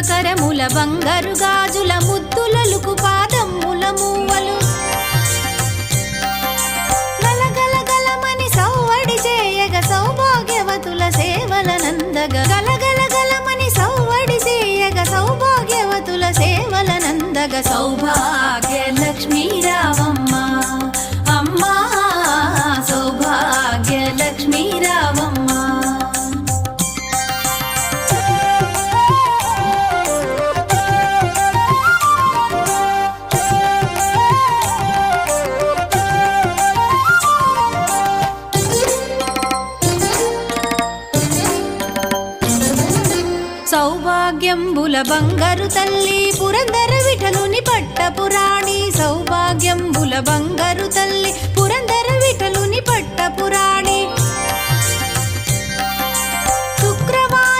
శుభకరముల బంగారు గాజుల ముద్దులలుకు పాదమ్ముల మూవలు. గలగలగలమని సౌవడి చేయగ సౌభాగ్యవతుల సేవల నందగ. గలగలగలమని సౌవడి చేయగ సౌభాగ్యవతుల సేవల నందగ. సౌభాగ్య సౌభాగ్యంబుల బంగారు తల్లి పురందర విఠలుని పట్టపురాణి సౌభాగ్యంబుల బంగారు తల్లి